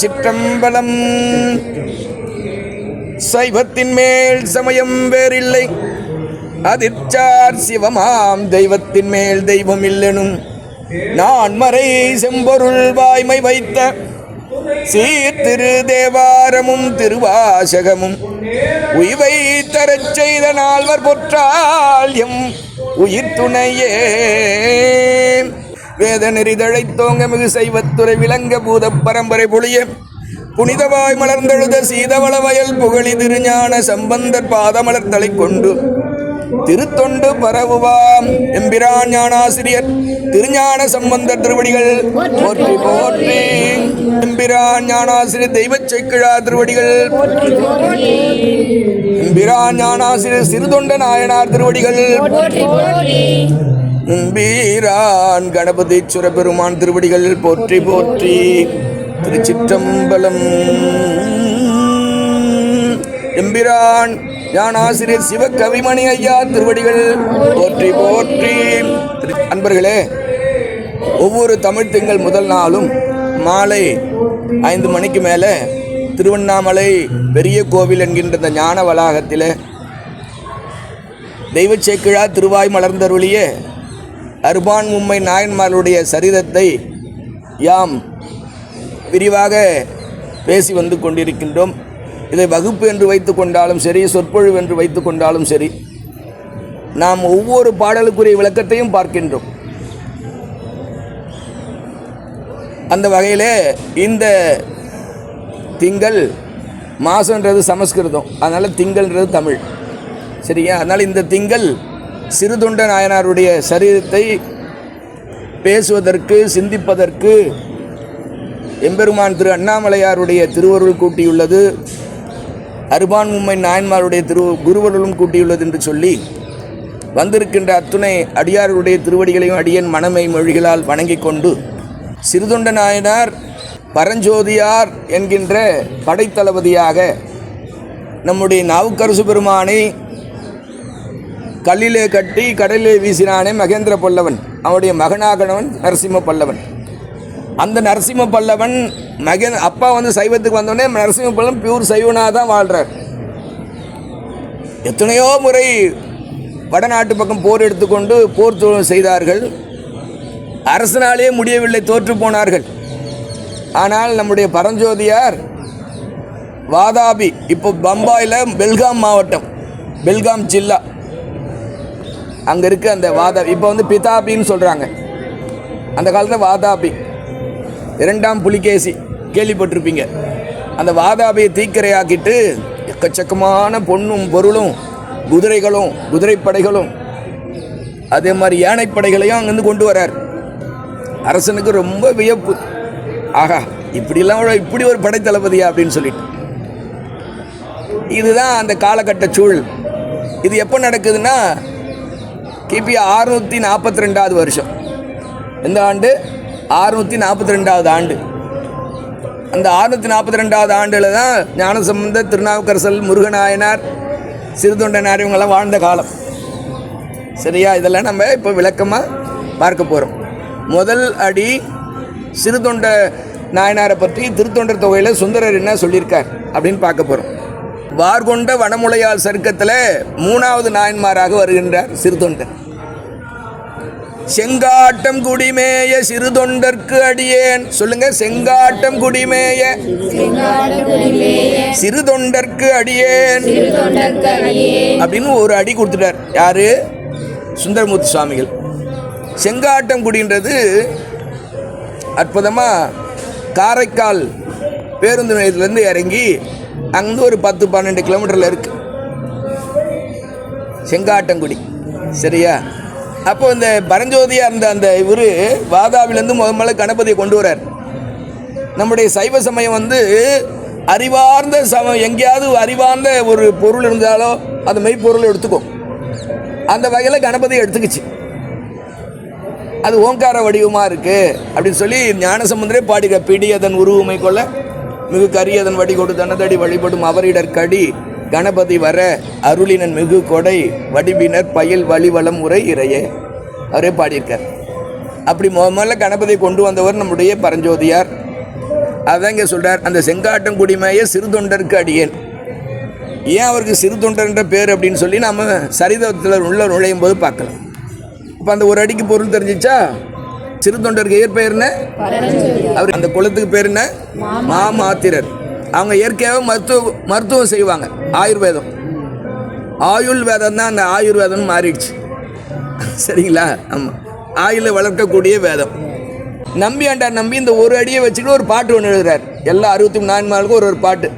திருச்சிற்றம்பலம் சைவத்தின் மேல் சமயம் வேறில்லை. அதிர்ச்சார் சிவமாம் தெய்வத்தின் மேல் தெய்வம் இல்லெனும். நான் மறை செம்பொருள் வாய்மை வைத்த சீர்திரு தேவாரமும் திருவாசகமும். உய்வை தரச் செய்த நால்வர் பொற்றால் எம் உயிர் துணையே வேத நெறிதழை தோங்க மிகு செய்வத்துறை விளங்க பூத பரம்பரை பொழிய. புனிதவாய் மலர்ந்தெழுத சீதவள வயல் புகழி திருஞான சம்பந்தர் பாதமலர் தலை கொண்டு திருத்தொண்டு பரவுவாம் எம்பிரான் ஞானாசிரியர் திருஞான சம்பந்தர் திருவடிகள். போற்றி போற்றி. எம்பிரான் ஞானாசிரியர் தெய்வச் செக்கிழா திருவடிகள். எம்பிரான் ஞானாசிரியர் சிறுதொண்ட நாயனார் திருவடிகள். நம்பீரான் கணபதி சுரபெருமான் திருவடிகள் போற்றி போற்றி திருச்சிற்றம்பலம். எம்பிரான் ஞானாசிரியர் சிவகவிமணி ஐயா திருவடிகள் போற்றி போற்றி. அன்பர்களே ஒவ்வொரு தமிழ் திங்கள் முதல் நாளும் மாலை ஐந்து மணிக்கு மேலே திருவண்ணாமலை பெரிய கோவில் என்கின்ற இந்த ஞான வளாகத்தில் தெய்வச்சேக்கிழா திருவாய் மலர்ந்தருளிய அர்பான் மும்மை நாயன்மார்களுடைய சரீரத்தை யாம் விரிவாக பேசி வந்து கொண்டிருக்கின்றோம். இதை வகுப்பு என்று வைத்து கொண்டாலும் சரி சொற்பொழிவு என்று வைத்து கொண்டாலும் சரி நாம் ஒவ்வொரு பாடலுக்குரிய விளக்கத்தையும் பார்க்கின்றோம். அந்த வகையிலே இந்த திங்கள் மாதன்றது சமஸ்கிருதம். அதனால் திங்கள்ன்றது தமிழ். சரியா? அதனால் இந்த திங்கள் சிறுதொண்ட நாயனாருடைய சரீரத்தை பேசுவதற்கு சிந்திப்பதற்கு எம்பெருமான் திரு அண்ணாமலையாருடைய திருவருள் கூட்டியுள்ளது. அருபான் மும்மை நாயன்மாருடைய திரு குருவருளும் கூட்டியுள்ளது என்று சொல்லி வந்திருக்கின்ற அத்துணை அடியாருடைய திருவடிகளையும் அடியன் மனமை மொழிகளால் வணங்கிக் கொண்டு சிறுதொண்ட நாயனார் பரஞ்சோதியார் என்கின்ற படைத்தளபதியாக நம்முடைய நாவுக்கரசு பெருமானை கல்லிலே கட்டி கடலிலே வீசினானே மகேந்திர பல்லவன். அவனுடைய மகனாகனவன் நரசிம்ம பல்லவன். அந்த நரசிம்ம பல்லவன் மகே அப்பா வந்து சைவத்துக்கு வந்தோடனே நரசிம்ம பல்லவன் பியூர் சைவனாக தான் வாழ்கிறார் எத்தனையோ முறை வடநாட்டு பக்கம் போர் எடுத்துக்கொண்டு போர் செய்தார்கள். அரசனாலே முடியவில்லை தோற்று போனார்கள். ஆனால் நம்முடைய பரஞ்சோதியார் வாதாபி இப்போ பம்பாயில் பெல்காம் மாவட்டம் பெல்காம் ஜில்லா. அங்கே இருக்க அந்த வாதா இப்போ வந்து பிதாபின்னு சொல்கிறாங்க அந்த காலத்தில் வாதாபி. இரண்டாம் புலிகேசி கேள்விப்பட்டிருப்பீங்க. அந்த வாதாபியை தீக்கிரையாக்கிட்டு எக்கச்சக்கமான பொண்ணும் பொருளும் குதிரைகளும் குதிரைப்படைகளும் அதே மாதிரி யானைப்படைகளையும் அங்கேருந்து கொண்டு வரார். அரசனுக்கு ரொம்ப வியப்பு. ஆகா இப்படிலாம் இப்படி ஒரு படைத்தளபதியா அப்படின்னு சொல்லிட்டு. இதுதான் அந்த காலகட்ட சூழல். இது எப்போ நடக்குதுன்னா கிபி அறுநூற்றி நாற்பத்தி ரெண்டாவது வருஷம். எந்த ஆண்டு? அறுநூற்றி நாற்பத்தி ரெண்டாவது ஆண்டு. அந்த அறுநூற்றி நாற்பத்தி ரெண்டாவது ஆண்டில் தான் ஞானசம்பந்த திருநாவுக்கரசல் முருகநாயனார் சிறுதொண்டனார் இவங்கெல்லாம் வாழ்ந்த காலம். சரியா? இதெல்லாம் நம்ம இப்போ விளக்கமாக பார்க்க போகிறோம் முதல் அடி சிறுதொண்ட நாயனாரை பற்றி திருத்தொண்டர் தொகையில் சுந்தரர் என்ன சொல்லியிருக்கார் அப்படின்னு பார்க்க போகிறோம் வார்கொண்ட வனமுலையால் சருக்கத்தில் மூணாவது நாயன்மாராக வருகின்றார் சிறுதொண்டர் செங்காட்டம் குடிமேய சிறு தொண்டர்க்கு அடியேன். சொல்லுங்க செங்காட்டம் குடிமேய. சிறு தொண்டர்க்கு அடியேன். அப்படின்னு ஒரு அடி கொடுத்துட்டார். யாரு? சுந்தரமூர்த்தி சுவாமிகள். செங்காட்டம் குடின்றது அற்புதமாக காரைக்கால் பேருந்து நிலையத்திலேருந்து இறங்கி அங்கேருந்து ஒரு பத்து பன்னெண்டு கிலோமீட்டரில் இருக்கு. செங்காட்டங்குடி. சரியா? அப்போ இந்த பரஞ்சோதியாக இருந்த அந்த இவர் வாதாவிலேருந்து முத முதல்ல கணபதியை கொண்டு வரார் நம்முடைய சைவ சமயம் வந்து அறிவார்ந்த சம எங்கேயாவது அறிவார்ந்த ஒரு பொருள் இருந்தாலோ அந்த மெய்ப்பொருள் எடுத்துக்கும் அந்த வகையில் கணபதியை எடுத்துக்கிச்சு. அது ஓங்கார வடிவமாக இருக்குது அப்படின்னு சொல்லி ஞானசமுந்தரே பாடுக பிடி அதன் உருவமை கொள்ள. மிகு கரியதன் வடி கொடு தனதடி வழிபடும் அவரிடர் கடி. கணபதி வர அருளினன் மிகு கொடை. வடிவினர் பயில் வழிவளம் உரை இறையே. அவரே பாடியிருக்கார். அப்படி முத முதல்ல கணபதியை கொண்டு வந்தவர் நம்முடைய பரஞ்சோதியார். அதான் இங்கே சொல்கிறார் அந்த செங்காட்டம் குடிமைய சிறு தொண்டருக்கு அடியேன். ஏன் அவருக்கு சிறு தொண்டர்ன்ற பேர் அப்படின்னு சொல்லி நம்ம சரிதத்தில் உள்ள நுழையும் போது பார்க்கலாம். இப்போ அந்த ஒரு அடிக்கு பொருள் தெரிஞ்சிச்சா? சிறு தொண்டருக்கு இயற்பெயர் என்ன? அவர் அந்த குலத்துக்கு பேர் என்ன? மாமாத்திரர். அவங்க இயற்கையாகவே மருத்துவ மருத்துவம் செய்வாங்க. ஆயுர்வேதம். ஆயுள் வேதம் தான் அந்த ஆயுர்வேதம்னு மாறிடுச்சு. சரிங்களா? ஆமாம் ஆயுளை வளர்க்கக்கூடிய வேதம். நம்பி ஆண்டார் நம்பி இந்த ஒரு அடியை வச்சுக்கிட்டு ஒரு பாட்டு ஒன்று எழுதுறார். எல்லா அறுபத்தி மூணு மாளுக்கும் ஒரு ஒரு பாட்டு.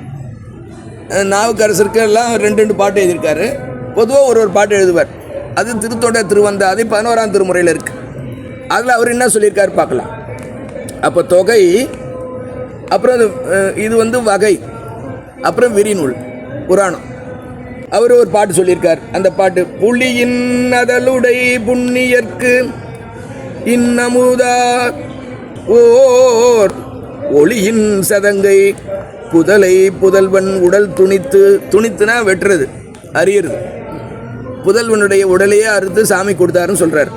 நாவுக்கரசருக்கு எல்லாம் ரெண்டு ரெண்டு பாட்டு எழுதியிருக்காரு. பொதுவாக ஒரு ஒரு பாட்டு எழுதுவார். அது திருத்தொண்ட திருவந்தாதி பதினோராம் திருமுறையில் இருக்குது அதில் அவர் என்ன சொல்லியிருக்காரு பார்க்கலாம். அப்போ தொகை அப்புறம் இது, இது வந்து வகை அப்புறம் விரிநூல் புராணம். அவர் ஒரு பாட்டு சொல்லியிருக்கார். அந்த பாட்டு புலியின் அதலுடை புண்ணியற்கு இன்னமுதார் ஓர் ஒளியின் சதங்கை புதலை புதல்வன் உடல் துணித்து துணித்துனா வெட்டுறது அறியறது புதல்வனுடைய உடலையே அறுத்து சாமி கொடுத்தாருன்னு சொல்கிறார்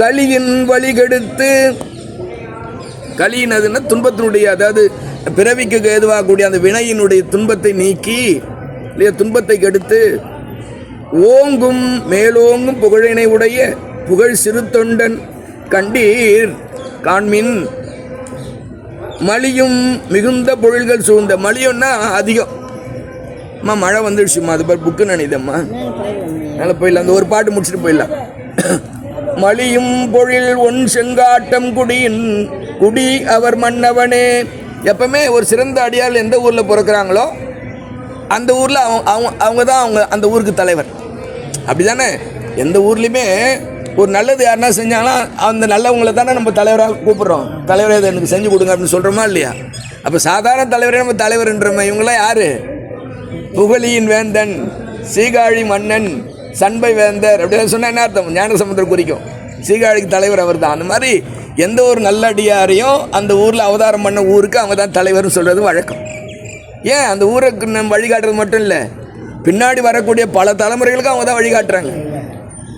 களியின் வழிகெடுத்து களியினதுன்னா துன்பத்தினுடைய அதாவது பிறவிக்கு ஏதுவாகக்கூடிய அந்த வினையினுடைய துன்பத்தை நீக்கி இல்லையா துன்பத்தை கெடுத்து ஓங்கும் மேலோங்கும் புகழினை உடைய புகழ் சிறு தொண்டன் கண்டீர். காண்மின் மலியும் மிகுந்த பொருள்கள் சூழ்ந்த மலியம்னா அதிகம். அம்மா மழை வந்துடுச்சுமா அது பாரு புக்கு நினைதம்மா அதனால் போயிடலாம் அந்த ஒரு பாட்டு முடிச்சுட்டு போயிடலாம். மலியும் பொழில் ஒன் செங்காட்டம் குடியின் குடி அவர் மன்னவனே. எப்பவுமே ஒரு சிறந்த அடியாள் எந்த ஊரில் பிறக்கிறாங்களோ அந்த ஊரில் அவங்க அவங்க அவங்க தான் அவங்க அந்த ஊருக்கு தலைவர். அப்படி தானே எந்த ஊர்லேயுமே ஒரு நல்லது யாருன்னா செஞ்சாங்கன்னா அந்த நல்லவங்கள தானே நம்ம தலைவராக கூப்பிட்றோம். தலைவரை இதை எனக்கு செஞ்சு கொடுங்க அப்படின்னு சொல்கிறோமா இல்லையா? அப்போ சாதாரண தலைவரே நம்ம தலைவர்ன்றோமே இவங்களாம் யார்? புகழியின் வேந்தன் சீகாழி மன்னன் சண்பை வேந்தர் அப்படின்னு சொன்னால் என்ன அர்த்தம்? ஞானசமுத்திரம் குறிக்கும். சீகாழிக்கு தலைவர் அவர் தான் அந்த மாதிரி எந்த ஒரு நல்ல அடியாரையும் அந்த ஊரில் அவதாரம் பண்ண ஊருக்கு அவங்க தான் தலைவர்னு சொல்கிறது வழக்கம். ஏன்? அந்த ஊருக்கு நம்ம வழிகாட்டுறது மட்டும் இல்லை. பின்னாடி வரக்கூடிய பல தலைமுறைகளுக்கு அவங்க தான் வழிகாட்டுறாங்க.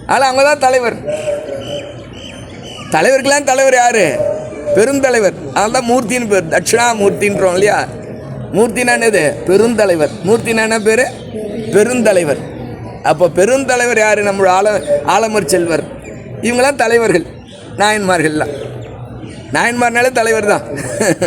ஆனால் அவங்க தான் தலைவர். தலைவருக்கெல்லாம் தலைவர் யார்? பெருந்தலைவர். அதனால தான் மூர்த்தின்னு பேர். தட்சிணாமூர்த்தின்றோம் இல்லையா? மூர்த்தினா என்னது? பெருந்தலைவர். மூர்த்தினா என்ன பேர்? பெருந்தலைவர். அப்போ பெருந்தலைவர் யார்? நம்மளோட ஆல ஆலமர் செல்வர். இவங்களாம் தலைவர்கள் நாயன்மார்கள்லாம். நாயன்மார்னாலே தலைவர் தான்